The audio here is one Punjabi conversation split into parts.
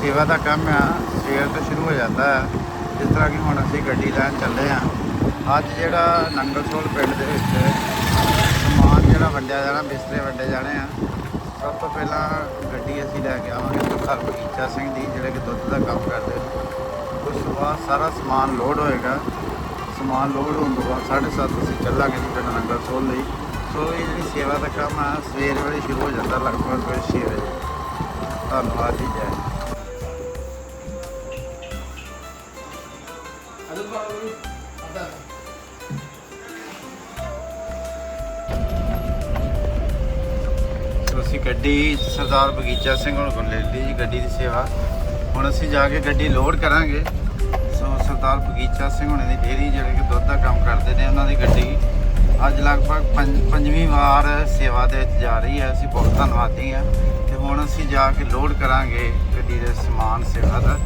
ਸੇਵਾ ਦਾ ਕੰਮ ਆ, ਸਵੇਰ ਤੋਂ ਸ਼ੁਰੂ ਹੋ ਜਾਂਦਾ ਹੈ ਜਿਸ ਤਰ੍ਹਾਂ ਕਿ ਹੁਣ ਅਸੀਂ ਗੱਡੀ ਲੈਣ ਚੱਲੇ ਆ। ਅੱਜ ਜਿਹੜਾ ਨੰਗਲਸੋਲ ਪਿੰਡ ਦੇ ਵਿੱਚ ਸਮਾਨ ਜਿਹੜਾ ਵੰਡਿਆ ਜਾਣਾ, ਬਿਸਤਰੇ ਵੰਡੇ ਜਾਣੇ ਆ, ਸਭ ਤੋਂ ਪਹਿਲਾਂ ਗੱਡੀ ਅਸੀਂ ਲੈ ਕੇ ਆਵਾਂਗੇ ਸਰਦਾਰ ਬਗੀਚਾ ਸਿੰਘ ਦੀ, ਜਿਹੜੇ ਕਿ ਦੁੱਧ ਦਾ ਕੰਮ ਕਰਦੇ ਉਸ ਤੋਂ ਬਾਅਦ ਸਾਰਾ ਸਮਾਨ ਲੋਡ ਹੋਏਗਾ। ਸਮਾਨ ਲੋਡ ਹੋਣ ਤੋਂ ਬਾਅਦ 7:30 ਅਸੀਂ ਚੱਲਾਂਗੇ ਪਿੰਡ ਨੰਗਲਸੋਲ ਲਈ। ਸੋ ਇਹ ਜਿਹੜੀ ਸੇਵਾ ਦਾ ਕੰਮ ਆ, ਸਵੇਰ ਵੇਲੇ ਸ਼ੁਰੂ ਹੋ ਜਾਂਦਾ, ਲਗਭਗ 6 ਵਜੇ। ਧੰਨਵਾਦ ਜੀ, ਜੈ ਸੋ ਅਸੀਂ ਗੱਡੀ ਸਰਦਾਰ ਬਗੀਚਾ ਸਿੰਘ ਹੁਣ ਕੋਲ ਲੈ ਲਈ ਜੀ, ਗੱਡੀ ਦੀ ਸੇਵਾ। ਹੁਣ ਅਸੀਂ ਜਾ ਕੇ ਗੱਡੀ ਲੋਡ ਕਰਾਂਗੇ। ਸੋ ਸਰਦਾਰ ਬਗੀਚਾ ਸਿੰਘ ਹੁਣੇ ਦੀ ਡੇਰੀ ਜਿਹੜੇ ਕਿ ਦੁੱਧ ਦਾ ਕੰਮ ਕਰਦੇ ਨੇ, ਉਹਨਾਂ ਦੀ ਗੱਡੀ। ਅੱਜ ਲਗਭਗ ਪੰਜ- ਪੰਜਵੀਂ ਵਾਰ ਸੇਵਾ ਦੇ ਵਿੱਚ ਜਾ ਰਹੀ ਹੈ। ਅਸੀਂ ਬਹੁਤ ਧੰਨਵਾਦੀ ਹਾਂ। ਤੇ ਹੁਣ ਅਸੀਂ ਜਾ ਕੇ ਲੋਡ ਕਰਾਂਗੇ ਗੱਡੀ ਦੇ ਸਮਾਨ ਸੇਵਾ ਦਾ।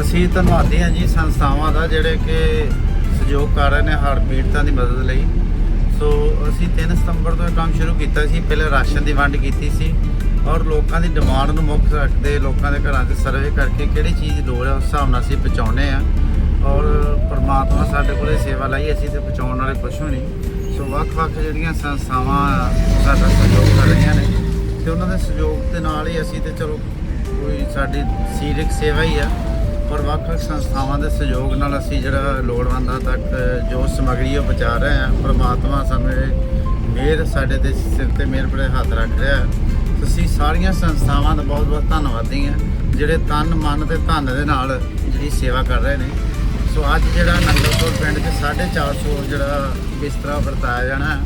ਅਸੀਂ ਧੰਨਵਾਦੀ ਹਾਂ ਜੀ ਸੰਸਥਾਵਾਂ ਦਾ ਜਿਹੜੇ ਕਿ ਸਹਿਯੋਗ ਕਰ ਰਹੇ ਨੇ ਹੜ੍ਹ ਪੀੜਤਾਂ ਦੀ ਮਦਦ ਲਈ। ਸੋ ਅਸੀਂ 3 ਸਤੰਬਰ ਤੋਂ ਇਹ ਕੰਮ ਸ਼ੁਰੂ ਕੀਤਾ ਸੀ। ਪਹਿਲਾਂ ਰਾਸ਼ਨ ਦੀ ਵੰਡ ਕੀਤੀ ਸੀ ਔਰ ਲੋਕਾਂ ਦੀ ਡਿਮਾਂਡ ਨੂੰ ਮੁੱਖ ਰੱਖਦੇ ਲੋਕਾਂ ਦੇ ਘਰਾਂ 'ਚ ਸਰਵੇ ਕਰਕੇ ਕਿਹੜੀ ਚੀਜ਼ ਲੋੜ ਹੈ ਉਸ ਹਿਸਾਬ ਨਾਲ ਅਸੀਂ ਪਹੁੰਚਾਉਂਦੇ ਆ ਔਰ ਪਰਮਾਤਮਾ ਸਾਡੇ ਕੋਲੇ ਸੇਵਾ ਲਈ, ਅਸੀਂ ਤੇ ਪਹੁੰਚਾਉਣ ਵਾਲੇ ਕੁਛ ਵੀ ਨਹੀਂ। ਸੋ ਵੱਖ-ਵੱਖ ਜਿਹੜੀਆਂ ਸੰਸਥਾਵਾਂ ਸਾਡਾ ਸਹਿਯੋਗ ਕਰ ਰਹੀਆਂ ਨੇ ਤੇ ਉਹਨਾਂ ਦੇ ਸਹਿਯੋਗ ਦੇ ਨਾਲ ਹੀ ਅਸੀਂ ਤੇ ਚਲੋ ਕੋਈ ਸਾਡੀ ਸਰੀਰਕ ਸੇਵਾ ਹੀ ਆ। ਪਰ ਵੱਖ-ਵੱਖ ਸੰਸਥਾਵਾਂ ਦੇ ਸਹਿਯੋਗ ਨਾਲ ਅਸੀਂ ਜਿਹੜਾ ਲੋੜਵੰਦਾਂ ਤੱਕ ਜੋ ਸਮੱਗਰੀ ਉਹ ਪਹੁੰਚਾ ਰਹੇ ਹਾਂ, ਪ੍ਰਮਾਤਮਾ ਸਮੇਂ ਮਿਹਰ ਸਾਡੇ ਦੇ ਸਿਰ ਤੇ ਮਿਹਰ ਬੜੇ ਹੱਥ ਰੱਖ ਰਿਹਾ ਹੈ। ਤੁਸੀਂ ਸਾਰੀਆਂ ਸੰਸਥਾਵਾਂ ਦਾ ਬਹੁਤ-ਬਹੁਤ ਧੰਨਵਾਦੀ ਹਾਂ, ਜਿਹੜੇ ਤਨ, ਮਨ ਤੇ ਧਨ ਦੇ ਨਾਲ ਜਿਹੜੀ ਸੇਵਾ ਕਰ ਰਹੇ ਨੇ। ਸੋ ਅੱਜ ਜਿਹੜਾ ਨੰਗਲਪੁਰ ਪਿੰਡ 'ਚ 450 ਜਿਹੜਾ ਬਿਸਤਰਾ ਵਰਤਾਇਆ ਜਾਣਾ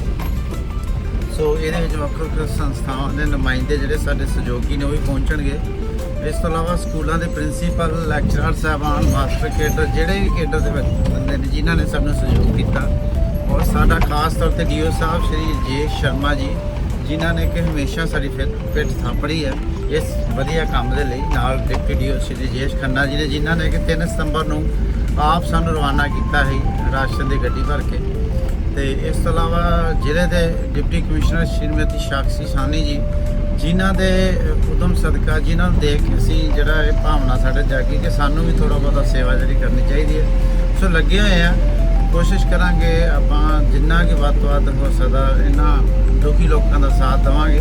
ਸੋ ਇਹਦੇ ਵਿੱਚ ਵੱਖ ਵੱਖ ਸੰਸਥਾਵਾਂ ਦੇ ਨੁਮਾਇੰਦੇ ਜਿਹੜੇ ਸਾਡੇ ਸਹਿਯੋਗੀ ਨੇ ਉਹ ਵੀ ਪਹੁੰਚਣਗੇ। ਇਸ ਤੋਂ ਇਲਾਵਾ ਸਕੂਲਾਂ ਦੇ ਪ੍ਰਿੰਸੀਪਲ, ਲੈਕਚਰਰ ਸਾਹਿਬਾਨ, ਮਾਸਟਰ ਕੇਡਰ, ਜਿਹੜੇ ਵੀ ਕੇਡਰ ਦੇ ਬੰਦੇ ਨੇ, ਜਿਨ੍ਹਾਂ ਨੇ ਸਾਨੂੰ ਸਹਿਯੋਗ ਕੀਤਾ। ਔਰ ਸਾਡਾ ਖਾਸ ਤੌਰ ਤੇ ਡੀਓ ਸਾਹਿਬ ਸ਼੍ਰੀ ਜੇ ਸ਼ਰਮਾ ਜੀ, ਜਿਨ੍ਹਾਂ ਨੇ ਕਿ ਹਮੇਸ਼ਾ ਸਾਡੀ ਫਿੱਟ ਫਿੱਟ ਥਾਪੜੀ ਹੈ, ਇਸ ਵਧੀਆ ਕੰਮ ਦੇ ਲਈ ਨਾਲ ਡਿਪਟੀ ਡੀਓ ਸ਼੍ਰੀ ਜੇਸ਼ ਖੰਨਾ ਜੀ ਨੇ, ਜਿਨ੍ਹਾਂ ਨੇ ਕਿ 3 ਸਤੰਬਰ ਨੂੰ ਆਪ ਸਾਨੂੰ ਰਵਾਨਾ ਕੀਤਾ ਹੈ ਰਾਸ਼ਨ ਦੀ ਗੱਡੀ ਭਰ ਕੇ। ਤੇ ਇਸ ਤੋਂ ਇਲਾਵਾ ਜ਼ਿਲ੍ਹੇ ਦੇ ਡਿਪਟੀ ਕਮਿਸ਼ਨਰ ਸ਼੍ਰੀਮਤੀ ਸਾਕਸ਼ੀ ਸਾਨੀ ਜੀ ਜਿਨ੍ਹਾਂ ਦੇ ਉਦਮ ਸਦਕਾ, ਜਿਨ੍ਹਾਂ ਨੂੰ ਦੇਖ ਕੇ ਅਸੀਂ ਜਿਹੜਾ ਇਹ ਭਾਵਨਾ ਸਾਡੇ ਜਾਗੀ ਕਿ ਸਾਨੂੰ ਵੀ ਥੋੜਾ ਬਹੁਤਾ ਸੇਵਾ ਜਿਹੜੀ ਕਰਨੀ ਚਾਹੀਦੀ ਹੈ। ਸੋ ਲੱਗੇ ਹੋਏ ਆ। ਕੋਸ਼ਿਸ਼ ਕਰਾਂਗੇ ਆਪਾਂ ਜਿੰਨਾ ਕਿ ਵੱਧ ਤੋਂ ਵੱਧ ਹੋ ਸਕਦਾ ਇਹਨਾਂ ਦੁਖੀ ਲੋਕਾਂ ਦਾ ਸਾਥ ਦੇਵਾਂਗੇ।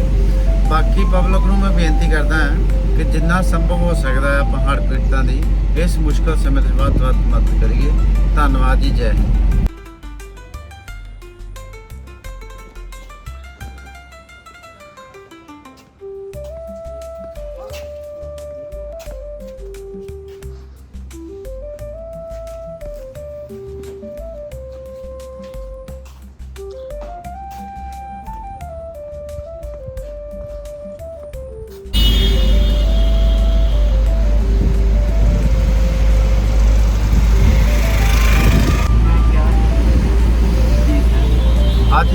ਬਾਕੀ ਪਬਲਿਕ ਨੂੰ ਮੈਂ ਬੇਨਤੀ ਕਰਦਾ ਹਾਂ ਕਿ ਜਿੰਨਾ ਸੰਭਵ ਹੋ ਸਕਦਾ ਹੈ ਆਪਾਂ ਹੜ੍ਹ ਪੀੜਤਾਂ ਦੀ ਇਸ ਮੁਸ਼ਕਲ ਸਮੇਂ 'ਚ ਵੱਧ ਤੋਂ ਵੱਧ ਮਦਦ ਕਰੀਏ। ਧੰਨਵਾਦ ਜੀ, ਜੈ ਹਿੰਦ।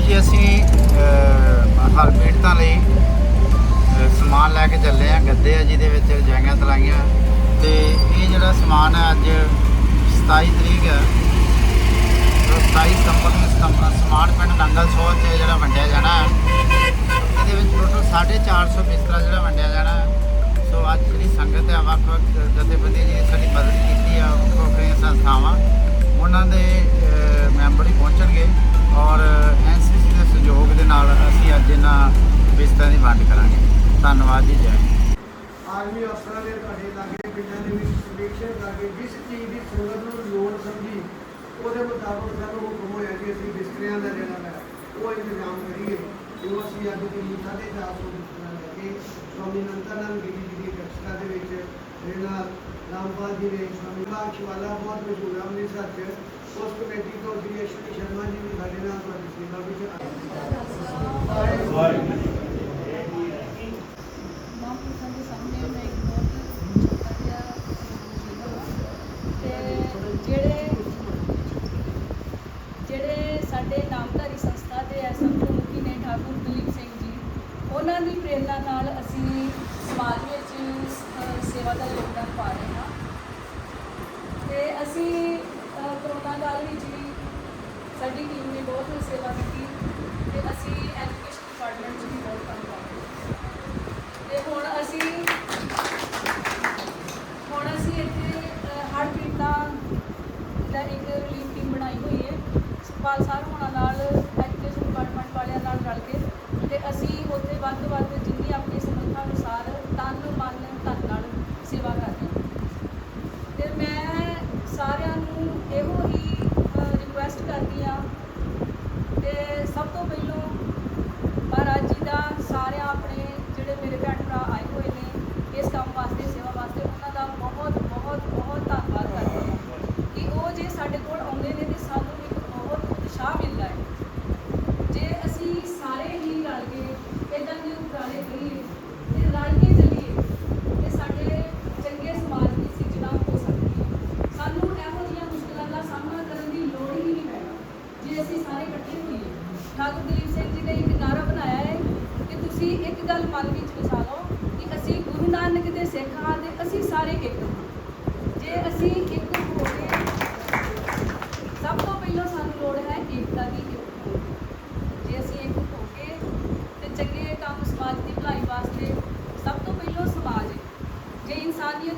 ਜੀ, ਅਸੀਂ ਹਰ ਪੀੜਤਾਂ ਲਈ ਸਮਾਨ ਲੈ ਕੇ ਚੱਲੇ ਆ ਗੱਦੇ ਆ ਜਿਹਦੇ ਵਿੱਚ ਰਜਾਈਆਂ ਤਲਾਈਆਂ। ਤੇ ਇਹ ਜਿਹੜਾ ਸਮਾਨ ਹੈ ਅੱਜ 27 ਤਰੀਕ ਹੈ। 27 ਸਤੰਬਰ ਨੂੰ ਸਤੰਬਰ ਸਮਾਨ ਪਿੰਡ ਨੰਗਲ ਸੋਹ ਤੇ ਜਿਹੜਾ ਵੰਡਿਆ ਜਾਣਾ ਹੈ। ਇਹਦੇ ਵਿੱਚ ਟੋਟਲ 450 ਬਿਸਤਰਾ ਜਿਹੜਾ ਵੰਡਿਆ ਜਾਣਾ ਹੈ। ਸੋ ਅੱਜ ਜਿਹੜੀ ਸੰਗਤ ਹੈ ਵੱਖ ਵੱਖ ਜਥੇਬੰਦੀਆਂ ਜਿਹੜੀ ਸਾਡੀ ਮਦਦ ਕੀਤੀ ਆ ਵੱਖ ਵੱਖ ਸੰਸਥਾਵਾਂ। ਉਹਨਾਂ ਦੇ ਮੈਂਬਰ ਹੀ ਪਹੁੰਚਣਗੇ। ਔਰ ਐਨਸੀਸੀ ਦੇ ਸਹਿਯੋਗ ਦੇ ਨਾਲ ਅਸੀਂ ਅੱਜ ਇਹਨਾਂ ਬਿਸਤਰਿਆਂ ਦੀ ਵੰਡ ਕਰਾਂਗੇ। ਧੰਨਵਾਦ ਜੀ, ਜੈ ਆਰਮੀ ਅਫਸਰਾਂ ਦੇ ਤੁਹਾਡੇ ਲਾਗੇ, ਪਿੰਡਾਂ ਦੇ ਵਿੱਚ ਸਰਵੇਖਣ ਕਰਕੇ ਜਿਸ ਚੀਜ਼ ਦੀ ਸੰਗਤ ਨੂੰ ਲੋੜ ਸਮਝੀ, ਉਹਦੇ ਮੁਤਾਬਕ ਸਾਨੂੰ ਹੁਕਮ ਹੋਇਆ ਕਿ ਅਸੀਂ ਬਿਸਤਰਿਆਂ ਦਾ ਜਿਹੜਾ ਹੈ, ਉਹ ਇੰਤਜ਼ਾਮ ਕਰੀਏ। ਜੋ ਅਸੀਂ ਅੱਜ ਦੀ ਸਾਢੇ ਚਾਰ ਸੌ ਬਿਸਤਰਾ ਲੈ ਕੇ ਸਵਾਮੀ ਨੰਦਾਨੰਦ ਗਿਰੀ ਜੀ ਦੀ ਅਧਿਕਸ਼ਤਾ ਦੇ ਵਿੱਚ, ਜਿਹੜਾ ਰਾਮਪਾਲ ਜੀ ਨੇ ਸਵਾਮੀ ਬਾਗ ਬਹੁਤ ਮਸ਼ਹੂਰ ਹੈ ਅੰਮ੍ਰਿਤਸਰ 'ਚ। ਉਸ ਕਮੇਟੀ ਤੋਂ ਸ਼੍ਰੀ ਅਸ਼ਵਨੀ ਸ਼ਰਮਾ ਜੀ ਵੀ ਸਾਡੇ ਨਾਲ ਸੇਵਾ ਵਿੱਚ ਆਏ ਮਹਾਂਪੁਰਖਾਂ ਦੇ ਸਾਹਮਣੇ ਮੈਂ ਇੱਕ ਬਹੁਤ ਵਧੀਆ ਤੇ ਜਿਹੜੇ ਜਿਹੜੇ ਸਾਡੇ ਨਾਮਧਾਰੀ ਸੰਸਥਾ ਦੇ ਐਸਐਮਓ ਮੁਖੀ ਨੇ ਠਾਕੁਰ ਦਲੀਪ ਸਿੰਘ ਜੀ, ਉਹਨਾਂ ਦੀ ਪ੍ਰੇਰਣਾ ਨਾਲ ਅਸੀਂ ਸਮਾਜ ਵਿੱਚ ਸੇਵਾ ਦਾ ਸਾਡੀ ਟੀਮ ਨੇ ਬਹੁਤ ਸੇਵਾ ਕੀਤੀ ਤੇ ਅਸੀਂ ਐਜੂਕੇਸ਼ਨ ਡਿਪਾਰਟਮੈਂਟ 'ਚ ਵੀ ਬਹੁਤ ਕੰਮ ਕਰਦੇ ਤੇ ਹੁਣ ਅਸੀਂ ਹੁਣ ਅਸੀਂ ਇੱਥੇ ਹਰ ਪਿੰਡ ਦਾ ਦਾ ਇੱਕ ਰਿਲੀਫ ਟੀਮ ਬਣਾਈ ਹੋਈ ਹੈ। ਸੁਖਪਾਲ ਸਾਹਿਬ ਹੋਣਾ ਨਾਲ ਐਜੂਕੇਸ਼ਨ ਡਿਪਾਰਟਮੈਂਟ ਵਾਲਿਆਂ ਨਾਲ ਰਲ ਕੇ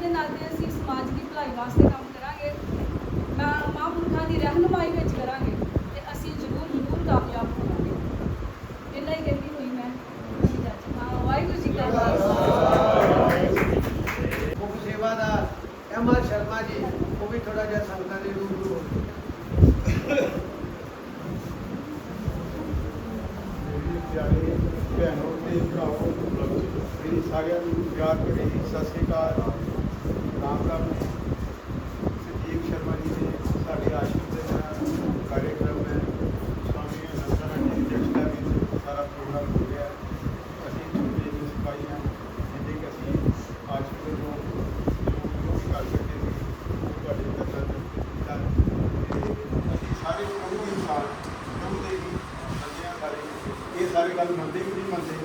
ਦੇ ਨਾਤੇ ਅਸੀਂ ਸਮਾਜ ਦੀ ਭਲਾਈ ਵਾਸਤੇ ਕੰਮ ਕਰਾਂਗੇ। ਤਾਂ ਮਹਾਂਪੁਰਖਾਂ ਦੀ ਰਹਿਨੁਮਾਈ ਵਿੱਚ ਕਰਾਂਗੇ ਤੇ ਅਸੀਂ ਜ਼ਰੂਰ ਜ਼ਰੂਰ ਕਾਮਯਾਬ ਹੋਵਾਂਗੇ। ਇੰਨਾ ਹੀ ਕਹਿੰਦੀ ਹੋਈ ਮੈਂ। ਜੀ ਚਾਚਾ ਹਾਂ ਵਾਹਿਗੁਰੂ ਜੀ ਕਾ ਖਾਲਸਾ। ਮੁੱਖ ਸੇਵਾਦਾਰ ਅਮਰ ਸ਼ਰਮਾ ਜੀ ਉਹ ਵੀ ਥੋੜਾ ਜਿਹਾ ਸੰਗਤਾਂ ਦੇ ਰੂਬਰੂ ਪਿਆਰੇ ਭੈਣੋ ਤੇ ਭਰਾਵੋ ਮੇਰੀ ਸਾਰਿਆਂ ਨੂੰ ਪਿਆਰ ਭਰੀ ਸਤਿ ਸ੍ਰੀ ਅਕਾਲ ਰਾਮ ਰਾਮ ਜੀ ਸੰਜੀਵ ਸ਼ਰਮਾ ਜੀ ਦੇ ਸਾਡੇ ਆਸ਼ਰਮ ਦੇ ਨਾਲ ਕਾਰਜਕ੍ਰਮ ਹੈ ਸਵਾਮੀ ਅਨੰਦਨਾ ਜੀ ਦੀ ਅਧਿਕਸ਼ਤਾ ਵਿੱਚ ਸਾਰਾ ਪ੍ਰੋਗਰਾਮ ਹੋ ਰਿਹਾ ਹੈ। ਅਸੀਂ ਛੋਟੇ ਜਿਹੇ ਸਿਪਾਹੀ ਹਾਂ ਜਿੰਨੇ ਕਿ ਅਸੀਂ ਆਸ਼ਰਮ ਦੇ ਲੋਕ ਜੋ ਵੀ ਕਰ ਸਕਦੇ ਸੀ ਉਹ ਤੁਹਾਡੇ ਕਦਰ ਕੀਤਾ ਤੇ ਅਸੀਂ ਸਾਰੇ ਕੋਈ ਵੀ ਇਨਸਾਨ ਚਾਹੁੰਦੇ ਵੀ ਬੰਦਿਆਂ ਬਾਰੇ ਇਹ ਸਾਰੇ ਗੱਲ ਮੰਨਦੇ ਵੀ ਨਹੀਂ ਮੰਨਦੇ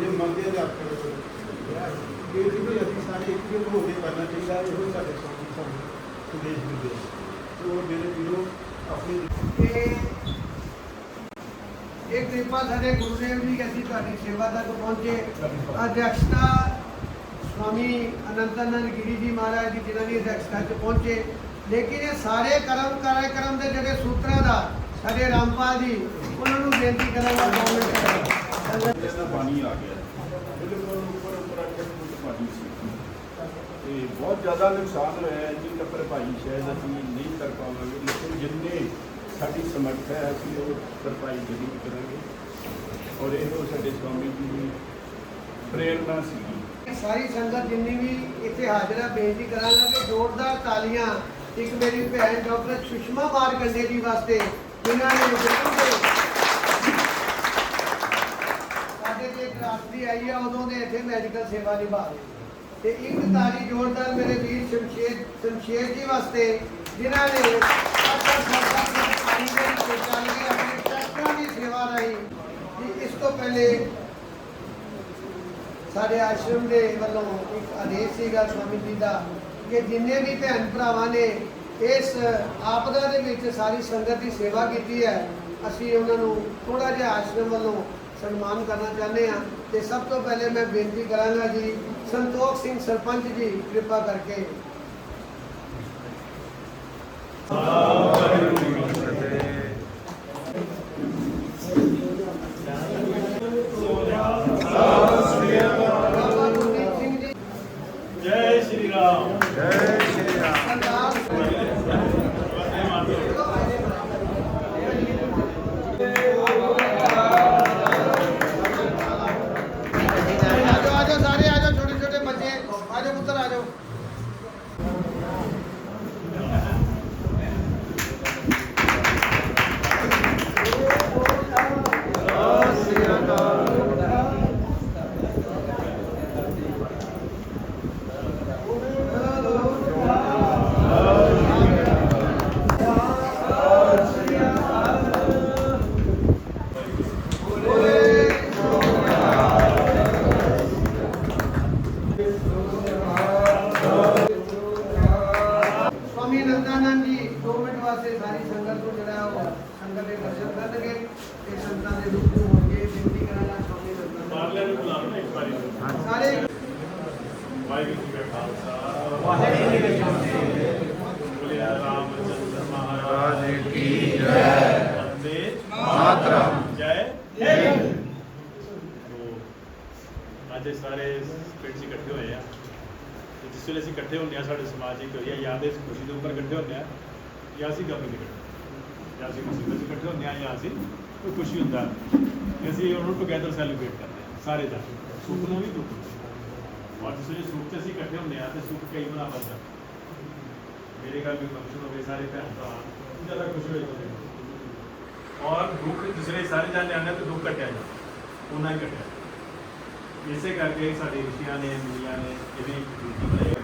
ਜੇ ਮੰਨਦੇ ਆ ਤਾਂ ਕਰੋ ਇਹ ਵੀ ਅਸੀਂ ਸਾਰੇ ਇੱਕ ਜੁਟ ਹੋ ਕੇ ਕਰਨਾ ਚਾਹੀਦਾ ਹੈ ਇਹੋ ਸਾਡੇ ਸੋਚੀ ਸਾਨੂੰ ਸੰਦੇਸ਼ ਦਿੰਦੇ ਆ ਸੋ ਮੇਰੇ ਵੀਰੋ ਆਪਣੀ ਇਹ ਇਹ ਕਿਰਪਾ ਸਾਡੇ ਗੁਰੂਦੇਵ ਜੀ ਕਿ ਅਸੀਂ ਤੁਹਾਡੀ ਸੇਵਾ ਤੱਕ ਪਹੁੰਚੇ। ਅਧਿਕਸ਼ਤਾ ਸਵਾਮੀ ਅਨੰਤਾਨੰਦ ਗਿਰੀ ਜੀ ਮਹਾਰਾਜ ਜੀ, ਜਿਨ੍ਹਾਂ ਦੀ ਅਧਿਕਸ਼ਤਾ 'ਚ ਪਹੁੰਚੇ। ਲੇਕਿਨ ਇਹ ਸਾਰੇ ਕਰਮ ਕਾਰਜਕ੍ਰਮ ਦੇ ਜਿਹੜੇ ਸੂਤਰਾਂ ਦਾ ਸਾਡੇ ਰਾਮਪਾਲ ਜੀ, ਉਹਨਾਂ ਨੂੰ ਬੇਨਤੀ ਕਰਾਂਗਾ ਦੋ ਮਿੰਟ ਇਸ ਦਾ ਪਾਣੀ ਆ ਗਿਆ ਬਿਲਕੁਲ ਉੱਪਰ ਉੱਪਰ ਅੱਗੇ ਫੁੱਟ ਪਾਣੀ ਸੀ। ਤੇ ਬਹੁਤ ਜ਼ਿਆਦਾ ਨੁਕਸਾਨ ਹੋਇਆ ਹੈ ਜੀ ਤਾਂ ਭਰਪਾਈ ਸ਼ਾਇਦ ਅਸੀਂ ਨਹੀਂ ਕਰ ਪਾਵਾਂਗੇ, ਲੇਕਿਨ ਜਿੰਨੇ ਸਾਡੀ ਸਮਰੱਥਾ ਹੈ, ਅਸੀਂ ਉਹ ਭਰਪਾਈ ਜ਼ਰੂਰ ਕਰਾਂਗੇ। ਔਰ ਇਹੋ ਸਾਡੇ ਸਵਾਮੀ ਜੀ ਦੀ ਪ੍ਰੇਰਣਾ ਸੀ ਸਾਰੀ ਸੰਗਤ ਜਿੰਨੀ ਵੀ ਇੱਥੇ ਹਾਜ਼ਰ ਹੈ ਬੇਨਤੀ ਕਰਾਂਗਾ ਕਿ ਜ਼ੋਰਦਾਰ ਤਾਲੀਆਂ ਇੱਕ ਮੇਰੀ ਭੈਣ ਡਾਕਟਰ ਸੁਸ਼ਮਾ ਮਾਰਕੰਡੇ ਜੀ ਵਾਸਤੇ ਜਿਨ੍ਹਾਂ ਨੇ ਸਾਡੇ ਜੇ ਕ੍ਰਾਂਤੀ ਆਈ ਆ, ਉਦੋਂ ਦੇ ਇੱਥੇ ਮੈਡੀਕਲ ਸੇਵਾ ਨਿਭਾ ਰਹੇ ਤੇ ਇੱਕ ਤਾਲੀ ਜ਼ੋਰਦਾਰ ਮੇਰੇ ਵੀਰ ਸ਼ਮਸ਼ੇਰ ਸ਼ਮਸ਼ੇਰ ਜੀ ਵਾਸਤੇ, ਜਿਨ੍ਹਾਂ ਨੇ ਸਾਡਾ ਸਾਡਾ ਪਾਣੀ ਦੇ ਚੱਲ ਕੇ ਆਪਣੇ ਟਰੈਕਟਰਾਂ ਦੀ ਸੇਵਾ ਰਾਹੀਂ ਕਿ ਇਸ ਤੋਂ ਪਹਿਲੇ ਸਾਡੇ ਆਸ਼ਰਮ ਦੇ ਵੱਲੋਂ ਇੱਕ ਆਦੇਸ਼ ਸੀਗਾ ਸਵਾਮੀ ਜੀ ਦਾ ਕਿ ਜਿੰਨੇ ਵੀ ਭੈਣ ਭਰਾਵਾਂ ਨੇ ਇਸ ਆਪਦਾ ਦੇ ਵਿੱਚ ਸਾਰੀ ਸੰਗਤ ਦੀ ਸੇਵਾ ਕੀਤੀ ਹੈ, ਅਸੀਂ ਉਹਨਾਂ ਨੂੰ ਥੋੜਾ ਜਿਹਾ ਆਸ਼ਰਮ ਵੱਲੋਂ ਸਨਮਾਨ ਕਰਨਾ ਚਾਹੁੰਦੇ ਹਾਂ ਤੇ ਸਭ ਤੋਂ ਪਹਿਲੇ ਮੈਂ ਬੇਨਤੀ ਕਰਾਂਗਾ ਜੀ, ਸੰਤੋਖ ਸਿੰਘ ਸਰਪੰਚ ਜੀ, ਕਿਰਪਾ ਕਰਕੇ। ਬਾਬਾ ਸਾਡੇ ਸਮਾਜਿਕ ਜਾਂ ਯਾਦ ਇਸ ਖੁਸ਼ੀ ਦੇ ਉੱਪਰ ਇਕੱਠੇ ਹੁੰਦੇ ਆ। ਜਾਂ ਅਸੀਂ ਕੰਮ ਨਹੀਂ ਕਰਦੇ। ਜਾਂ ਅਸੀਂ ਮੁਸੀਬਤ 'ਚ ਇਕੱਠੇ ਹੁੰਦੇ ਆ, ਜਾਂ ਅਸੀਂ ਕੋਈ ਖੁਸ਼ੀ ਹੁੰਦਾ ਅਸੀਂ ਉਹਨੂੰ ਟੁਗੇਦਰ ਸੈਲੀਬ੍ਰੇਟ ਕਰਦੇ ਆ, ਸਾਰੇ ਦਾ ਸੁੱਖ ਨੂੰ ਵੀ ਦੁੱਖ ਔਰ ਜਿਸ ਵੇਲੇ ਸੁੱਖ 'ਚ ਅਸੀਂ ਇਕੱਠੇ ਹੁੰਦੇ ਆ ਤੇ ਸੁੱਖ ਕਈ ਬਣਾ ਵੱਧਦਾ ਮੇਰੇ ਘਰ ਵੀ ਫੰਕਸ਼ਨ ਹੋਵੇ, ਸਾਰੇ ਭੈਣ ਭਰਾ, ਜ਼ਿਆਦਾ ਖੁਸ਼ ਹੋਏ ਜਾਂਦੇ ਔਰ ਦੁੱਖ ਜਿਸਲੇ ਸਾਰੇ ਜਾਣੇ ਆਉਂਦੇ ਆ, ਤੇ ਦੁੱਖ ਕੱਟਿਆ ਜਾਂਦਾ। ਉਹਨਾਂ ਹੀ ਕੱਟਿਆ ਇਸੇ ਕਰਕੇ ਸਾਡੇ ਰਿਸ਼ੀਆਂ ਨੇ, ਮੁਨੀਆਂ ਨੇ ਇਹਦੀ ਡਿਊਟੀ ਬਣਾਈ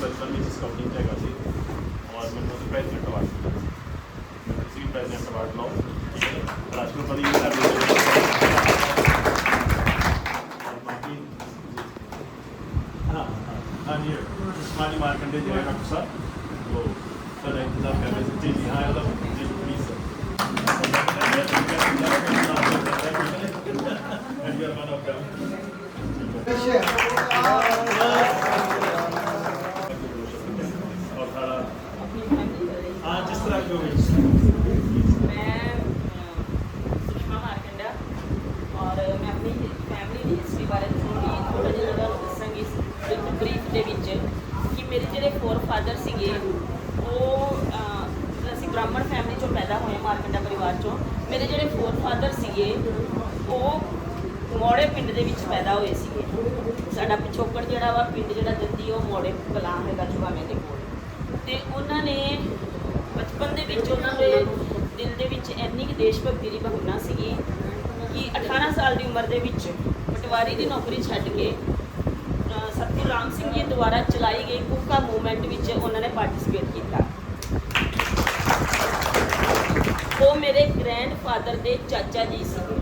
ਬਚਪਨ ਵਿੱਚ ਸਕਾਊਟਿੰਗ 'ਚ ਹੈਗਾ ਸੀ। ਔਰ ਮੈਨੂੰ ਉਹਦੇ ਪ੍ਰੈਜ਼ੀਡੈਂਟ ਅਵਾਰਡ ਮਿਲਿਆ ਸੀ ਪ੍ਰੈਜ਼ੀਡੈਂਟ ਅਵਾਰਡ ਲਓ। ਠੀਕ ਹੈ। ਰਾਸ਼ਟਰਪਤੀ ਜੀ ਦਾ ਬਾਕੀ ਹਾਂ ਹਾਂ। ਜੀ ਮਾਲੀ ਮਾਰਕੰਡੇ ਜੀ ਡਾਕਟਰ ਸਾਹਿਬ। ਕਿ ਹੋਵੇ ਮੈਂ ਸੁਸ਼ਮਾ ਮਾਰਕੰਡਾ ਔਰ ਮੈਂ ਆਪਣੀ ਫੈਮਿਲੀ ਦੀ ਹਿਸਟਰੀ ਬਾਰੇ ਥੋੜੀ ਥੋੜਾ ਜਿਹਾ ਤੁਹਾਨੂੰ ਦੱਸਾਂਗੀ ਬਿਲਕੁਲ ਬਰੀਫ ਦੇ ਵਿੱਚ ਕਿ ਮੇਰੇ ਜਿਹੜੇ ਫੋਰ ਫਾਦਰ ਸੀਗੇ ਉਹ ਅਹ, ਅਸੀਂ ਬ੍ਰਾਹਮਣ ਫੈਮਿਲੀ ਚੋਂ ਪੈਦਾ ਹੋਏ ਹਾਂ, ਮਾਰਕੰਡਾ ਪਰਿਵਾਰ ਚੋਂ ਮੇਰੇ ਜਿਹੜੇ ਫੋਰ ਫਾਦਰ ਸੀਗੇ ਉਹ ਮੋੜੇ ਪਿੰਡ ਦੇ ਵਿੱਚ ਪੈਦਾ ਹੋਏ ਸੀਗੇ ਸਾਡਾ ਪਿਛੋਕੜ ਜਿਹੜਾ ਵਾ ਪਿੰਡ ਜਿਹੜਾ ਜੱਦੀ ਉਹ ਮੋੜੇ ਕਲਾਂ ਹੈਗਾ ਚੁਗਾਵੇਂ ਦੇ ਕੋਲ ਤੇ ਉਹਨਾਂ ਨੇ ਬਚਪਨ ਦੇ ਵਿੱਚ ਉਹਨਾਂ ਦੇ ਦਿਲ ਦੇ ਵਿੱਚ ਇੰਨੀ ਕਿ ਦੇਸ਼ ਭਗਤੀ ਦੀ ਭਾਵਨਾ ਸੀਗੀ ਕਿ 18 ਸਾਲ ਦੀ ਉਮਰ ਦੇ ਵਿੱਚ ਪਟਵਾਰੀ ਦੀ ਨੌਕਰੀ ਛੱਡ ਕੇ ਅਹ, ਰਾਮ ਸਿੰਘ ਜੀ ਦੁਆਰਾ ਚਲਾਈ ਗਈ ਕੁੱਕਾ ਮੂਵਮੈਂਟ ਵਿੱਚ ਉਹਨਾਂ ਨੇ ਪਾਰਟਿਸਿਪੇਟ ਕੀਤਾ। ਉਹ ਮੇਰੇ ਗ੍ਰੈਂਡਫਾਦਰ ਦੇ ਚਾਚਾ ਜੀ ਸੀ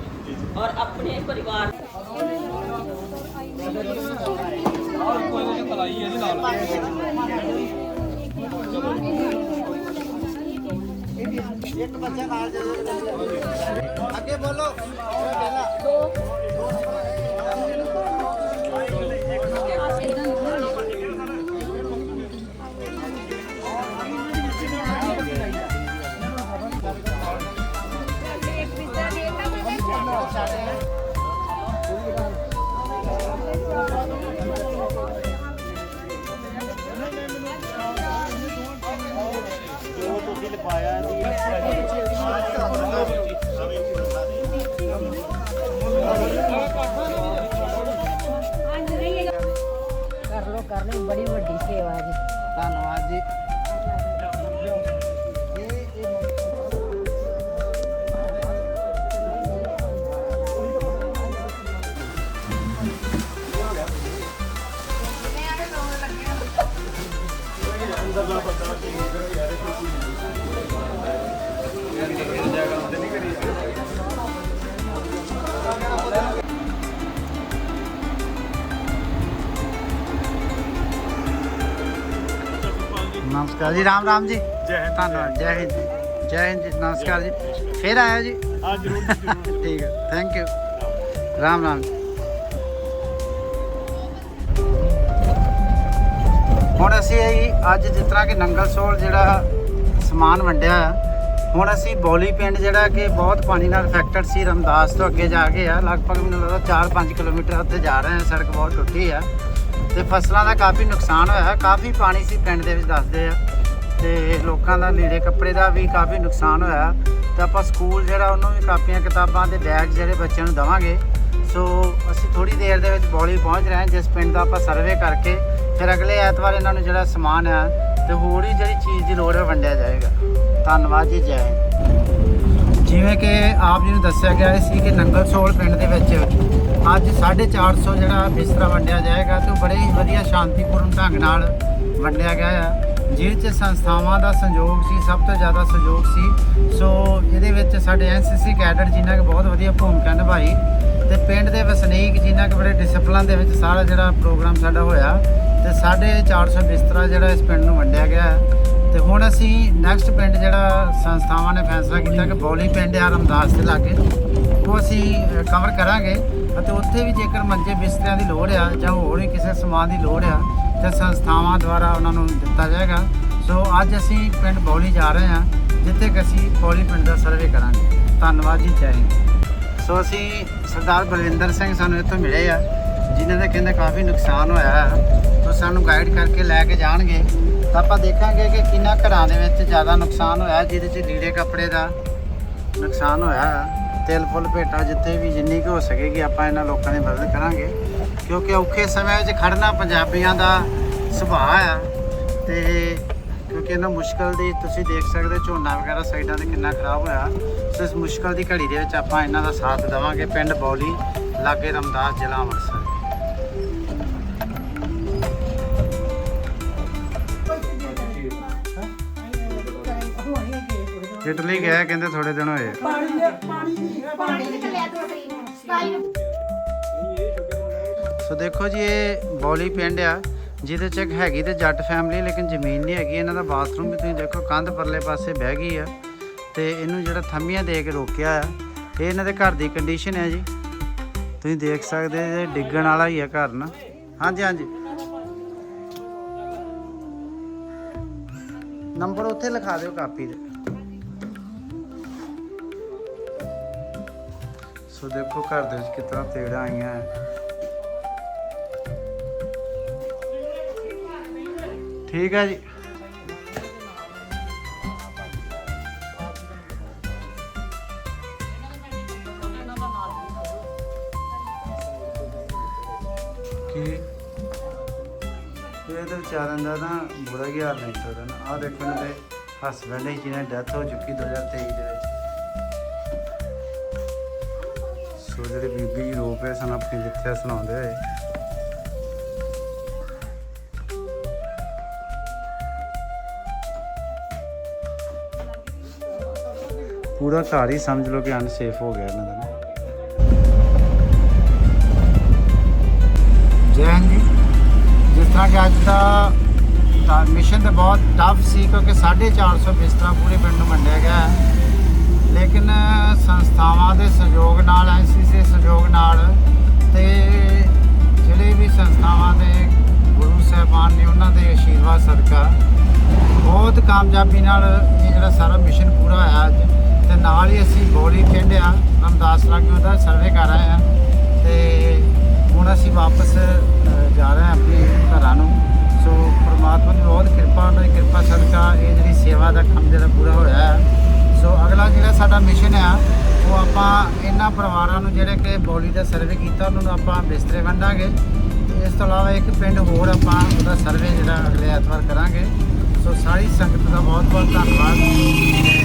ਔਰ ਆਪਣੇ ਪਰਿਵਾਰ ਇੱਕ ਬੱਚਾ ਨਾਲ ਜਦੋਂ ਅੱਗੇ ਬੋਲੋ। ਜੋ ਜੀ ਰਾਮ ਰਾਮ ਜੀ। ਜੈ ਹਿੰਦ ਧੰਨਵਾਦ ਜੈ ਹਿੰਦ। ਜੀ। ਹਿੰਦ ਜੀ ਨਮਸਕਾਰ ਜੀ। ਫਿਰ ਆਇਆ ਜੀ। ਹਾਂ ਜਰੂਰ ਠੀਕ ਹੈ ਥੈਂਕ ਯੂ ਰਾਮ ਰਾਮ। ਹੁਣ ਅਸੀਂ ਅੱਜ ਜਿਸ ਤਰ੍ਹਾਂ ਕਿ ਨੰਗਲ ਸੋਲ ਜਿਹੜਾ ਸਮਾਨ ਵੰਡਿਆ ਆ ਹੁਣ ਅਸੀਂ ਬੋਲੀ ਪਿੰਡ ਜਿਹੜਾ ਕਿ ਬਹੁਤ ਪਾਣੀ ਨਾਲ ਅਫੈਕਟਡ ਸੀ ਰਮਦਾਸ ਤੋਂ ਅੱਗੇ ਜਾ ਕੇ ਆ। ਲਗਭਗ ਮੈਨੂੰ ਲੱਗਦਾ 4-5 ਕਿਲੋਮੀਟਰ ਉੱਤੇ ਜਾ ਰਹੇ ਹਾਂ ਸੜਕ ਬਹੁਤ ਟੁੱਟੀ ਆ। ਤੇ ਫਸਲਾਂ ਦਾ ਕਾਫੀ ਨੁਕਸਾਨ ਹੋਇਆ ਕਾਫੀ ਪਾਣੀ ਸੀ ਪਿੰਡ ਦੇ ਵਿੱਚ ਦੱਸਦੇ ਆ। ਤੇ ਲੋਕਾਂ ਦਾ ਲੀੜੇ ਕੱਪੜੇ ਦਾ ਵੀ ਕਾਫੀ ਨੁਕਸਾਨ ਹੋਇਆ। ਤੇ ਆਪਾਂ ਸਕੂਲ ਜਿਹੜਾ ਉਹਨੂੰ ਵੀ ਕਾਪੀਆਂ ਕਿਤਾਬਾਂ ਤੇ ਬੈਗ ਜਿਹੜੇ ਬੱਚਿਆਂ ਨੂੰ ਦਵਾਂਗੇ। ਸੋ ਅਸੀਂ ਥੋੜੀ ਦੇਰ ਦੇ ਵਿੱਚ ਬੌਲੀ ਪਹੁੰਚ ਰਹੇ ਹਾਂ। ਜਿਸ ਪਿੰਡ ਦਾ ਆਪਾਂ ਸਰਵੇ ਕਰਕੇ ਫਿਰ ਅਗਲੇ ਐਤਵਾਰ ਇਹਨਾਂ ਨੂੰ ਜਿਹੜਾ ਸਮਾਨ ਆ ਤੇ ਹੋਰ ਹੀ ਜਿਹੜੀ ਚੀਜ਼ ਦੀ ਲੋੜ ਹੈ ਵੰਡਿਆ ਜਾਏਗਾ। ਧੰਨਵਾਦ ਜੀ, ਜੈ ਹਿੰਦ। ਜਿਵੇਂ ਕਿ ਆਪ ਜੀ ਨੂੰ ਦੱਸਿਆ ਗਿਆ ਸੀ ਕਿ ਨੰਗਲ ਸੋਲ ਪਿੰਡ ਦੇ ਵਿੱਚ ਅੱਜ 450 ਜਿਹੜਾ ਬਿਸਤਰਾ ਵੰਡਿਆ ਜਾਏਗਾ ਤੇ ਉਹ ਬੜੇ ਹੀ ਵਧੀਆ ਸ਼ਾਂਤੀਪੂਰਨ ਢੰਗ ਨਾਲ ਵੰਡਿਆ ਗਿਆ ਆ। ਜਿਸ 'ਚ ਸੰਸਥਾਵਾਂ ਦਾ ਸਹਿਯੋਗ ਸੀ, ਸਭ ਤੋਂ ਜ਼ਿਆਦਾ ਸਹਿਯੋਗ ਸੀ। ਸੋ ਇਹਦੇ ਵਿੱਚ ਸਾਡੇ ਐਨਸੀਸੀ ਕੈਡਰ ਜਿਨ੍ਹਾਂ ਕਿ ਬਹੁਤ ਵਧੀਆ ਭੂਮਿਕਾ ਨਿਭਾਈ ਤੇ ਪਿੰਡ ਦੇ ਵਸਨੀਕ ਜਿਨ੍ਹਾਂ ਕਿ ਬੜੇ ਡਿਸਪਲਨ ਦੇ ਵਿੱਚ ਸਾਰਾ ਜਿਹੜਾ ਪ੍ਰੋਗਰਾਮ ਸਾਡਾ ਹੋਇਆ ਤੇ 450 ਬਿਸਤਰਾ ਜਿਹੜਾ ਇਸ ਪਿੰਡ ਨੂੰ ਵੰਡਿਆ ਗਿਆ ਹੈ। ਤੇ ਹੁਣ ਅਸੀਂ ਨੈਕਸਟ ਪਿੰਡ ਜਿਹੜਾ ਸੰਸਥਾਵਾਂ ਨੇ ਫੈਸਲਾ ਕੀਤਾ ਕਿ ਬੌਲੀ ਪਿੰਡ ਆ ਰਮਦਾਸ ਦੇ ਲਾਗੇ, ਉਹ ਅਸੀਂ ਕਵਰ ਕਰਾਂਗੇ ਅਤੇ ਉੱਥੇ ਵੀ ਜੇਕਰ ਮੰਜੇ ਬਿਸਤਰਿਆਂ ਦੀ ਲੋੜ ਆ ਜਾਂ ਹੋਰ ਵੀ ਕਿਸੇ ਸਮਾਨ ਦੀ ਲੋੜ ਆ ਤੇ ਸੰਸਥਾਵਾਂ ਦੁਆਰਾ ਉਹਨਾਂ ਨੂੰ ਦਿੱਤਾ ਜਾਏਗਾ। ਸੋ ਅੱਜ ਅਸੀਂ ਪਿੰਡ ਬੌਲੀ ਜਾ ਰਹੇ ਹਾਂ, ਜਿੱਥੇ ਕਿ ਅਸੀਂ ਬੌਲੀ ਪਿੰਡ ਦਾ ਸਰਵੇ ਕਰਾਂਗੇ। ਧੰਨਵਾਦ ਜੀ, ਜੈ ਸੋ ਅਸੀਂ ਸਰਦਾਰ ਬਲਵਿੰਦਰ ਸਿੰਘ ਸਾਨੂੰ ਇੱਥੋਂ ਮਿਲੇ ਆ, ਜਿਨ੍ਹਾਂ ਦਾ ਕਹਿੰਦੇ ਕਾਫੀ ਨੁਕਸਾਨ ਹੋਇਆ ਹੈ ਸੋ ਸਾਨੂੰ ਗਾਈਡ ਕਰਕੇ ਲੈ ਕੇ ਜਾਣਗੇ। ਤਾਂ ਆਪਾਂ ਦੇਖਾਂਗੇ ਕਿ ਕਿੰਨਾ ਘਰਾਂ ਦੇ ਵਿੱਚ ਜ਼ਿਆਦਾ ਨੁਕਸਾਨ ਹੋਇਆ, ਜਿਹਦੇ 'ਚ ਲੀੜੇ ਕੱਪੜੇ ਦਾ ਨੁਕਸਾਨ ਹੋਇਆ ਹੈ। ਤਿਲ ਫੁੱਲ ਭੇਟਾ ਜਿੱਥੇ ਵੀ ਜਿੰਨੀ ਕੁ ਹੋ ਸਕੇਗੀ ਆਪਾਂ ਇਹਨਾਂ ਲੋਕਾਂ ਦੀ ਮਦਦ ਕਰਾਂਗੇ। ਕਿਉਂਕਿ ਔਖੇ ਸਮੇਂ ਵਿੱਚ ਖੜਨਾ ਪੰਜਾਬੀਆਂ ਦਾ ਸੁਭਾਅ ਆ ਤੇ ਕਿਉਂਕਿ ਇਹਨਾਂ ਮੁਸ਼ਕਲ ਦੀ ਤੁਸੀਂ ਦੇਖ ਸਕਦੇ ਝੋਨਾ ਵਗੈਰਾ ਸਾਈਡਾਂ ਤੇ ਕਿੰਨਾ ਖਰਾਬ ਹੋਇਆ। ਸੋ ਇਸ ਮੁਸ਼ਕਲ ਦੀ ਘੜੀ ਦੇ ਵਿੱਚ ਆਪਾਂ ਇਹਨਾਂ ਦਾ ਸਾਥ ਦੇਵਾਂਗੇ ਪਿੰਡ ਬੌਲੀ, ਲਾਗੇ ਰਮਦਾਸ, ਜ਼ਿਲ੍ਹਾ ਅੰਮ੍ਰਿਤਸਰ। ਇਟਲੀ ਗਿਆ ਕਹਿੰਦੇ ਥੋੜੇ ਦਿਨ ਹੋਏ ਸੋ ਦੇਖੋ ਜੀ ਇਹ ਬੌਲੀ ਪਿੰਡ ਆ ਜਿਹਦੇ ਚ ਇੱਕ ਹੈਗੀ ਤੇ ਜੱਟ ਫੈਮਿਲੀ ਲੇਕਿਨ ਜ਼ਮੀਨ ਨਹੀਂ ਹੈਗੀ ਇਹਨਾਂ ਦਾ ਬਾਥਰੂਮ ਵੀ ਤੁਸੀਂ ਦੇਖੋ ਕੰਧ ਪਰਲੇ ਪਾਸੇ ਬਹਿ ਗਈ ਆ ਤੇ ਇਹਨੂੰ ਜਿਹੜਾ ਥੰਮੀਆਂ ਦੇ ਕੇ ਰੋਕਿਆ ਆ ਇਹ ਇਹਨਾਂ ਦੇ ਘਰ ਦੀ ਕੰਡੀਸ਼ਨ ਹੈ ਜੀ। ਤੁਸੀਂ ਦੇਖ ਸਕਦੇ ਜੇ ਡਿੱਗਣ ਵਾਲਾ ਹੀ ਆ ਘਰ ਨਾ। ਹਾਂਜੀ ਹਾਂਜੀ। ਨੰਬਰ ਉੱਥੇ ਲਿਖਾ ਦਿਓ ਕਾਪੀ ਦੇ ਸੋ ਦੇਖੋ ਘਰ ਦੇ ਵਿੱਚ ਕਿਤਨਾ ਤੇੜਾਂ ਆਈਆਂ। ਹੈ ਠੀਕ ਹੈ ਜੀ। ਇਹਦੇ ਇਹ ਵਿਚਾਰਨ ਦਾ ਨਾ ਬੁਰਾ ਹੀ ਹਾਲ ਨਹੀਂ ਉਹਦਾ ਨਾ। ਆਹ ਦੇਖੋ ਦੇ ਹਸਬੰਡ ਹੀ ਜਿਹਨੇ ਡੈਥ ਹੋ ਚੁੱਕੀ 2023 ਦੇ ਵਿੱਚ। ਸੋ ਜਿਹੜੇ ਬੀਬੀ ਜੀ ਰੋ ਪਏ ਸਨ, ਆਪਣੀ ਜਿੱਥੇ ਸੁਣਾਉਂਦੇ ਹੋਏ ਪੂਰਾ ਘਰ ਹੀ ਸਮਝ ਲਓ ਕਿ ਅਨਸੇਫ ਹੋ ਗਿਆ ਇਹਨਾਂ ਦਾ ਨਾ। ਜੈ ਹਿੰਦ ਜੀ ਜਿਸ ਤਰ੍ਹਾਂ ਕਿ ਅੱਜ ਦਾ ਤਾਂ ਮਿਸ਼ਨ ਤਾਂ ਬਹੁਤ ਟਫ ਸੀ, ਕਿਉਂਕਿ 450 ਬਿਸਤਰਾ ਪੂਰੇ ਪਿੰਡ ਨੂੰ ਵੰਡਿਆ ਗਿਆ ਹੈ ਲੇਕਿਨ ਸੰਸਥਾਵਾਂ ਦੇ ਸਹਿਯੋਗ ਨਾਲ, ਐਨਸੀਸੀ ਦੇ ਸਹਿਯੋਗ ਨਾਲ ਤੇ ਜਿਹੜੇ ਵੀ ਸੰਸਥਾਵਾਂ ਦੇ ਗੁਰੂ ਸਾਹਿਬਾਨ ਨੇ ਉਹਨਾਂ ਦੇ ਆਸ਼ੀਰਵਾਦ ਸਦਕਾ ਬਹੁਤ ਕਾਮਯਾਬੀ ਨਾਲ ਇਹ ਜਿਹੜਾ ਸਾਰਾ ਮਿਸ਼ਨ ਪੂਰਾ ਹੋਇਆ ਅੱਜ ਤੇ ਨਾਲ ਹੀ ਅਸੀਂ ਬੋਲੀ ਖੇਡਿਆ। ਰਮਦਾਸ ਲਾਗੇ ਉਹਦਾ ਸਰਵੇ ਕਰ ਰਹੇ ਹਾਂ ਤੇ ਹੁਣ ਅਸੀਂ ਵਾਪਸ ਜਾ ਰਹੇ ਹਾਂ ਆਪਣੇ ਘਰਾਂ ਨੂੰ। ਸੋ ਪ੍ਰਮਾਤਮਾ ਦੀ ਬਹੁਤ ਕਿਰਪਾ, ਉਹਨਾਂ ਦੀ ਕਿਰਪਾ ਸਦਕਾ ਇਹ ਜਿਹੜੀ ਸੇਵਾ ਦਾ ਕੰਮ ਜਿਹੜਾ ਪੂਰਾ ਹੋਇਆ ਹੈ। ਸੋ ਅਗਲਾ ਜਿਹੜਾ ਸਾਡਾ ਮਿਸ਼ਨ ਆ, ਉਹ ਆਪਾਂ ਇਹਨਾਂ ਪਰਿਵਾਰਾਂ ਨੂੰ ਜਿਹੜੇ ਕਿ ਬੋਲੀ ਦਾ ਸਰਵੇ ਕੀਤਾ, ਉਹਨਾਂ ਨੂੰ ਆਪਾਂ ਬਿਸਤਰੇ ਵੰਡਾਂਗੇ। ਇਸ ਤੋਂ ਇਲਾਵਾ ਇੱਕ ਪਿੰਡ ਹੋਰ ਆਪਾਂ ਉਹਦਾ ਸਰਵੇ ਜਿਹੜਾ ਅਗਲੇ ਐਤਵਾਰ ਕਰਾਂਗੇ। ਸੋ ਸਾਰੀ ਸੰਗਤ ਦਾ ਬਹੁਤ ਬਹੁਤ ਧੰਨਵਾਦ।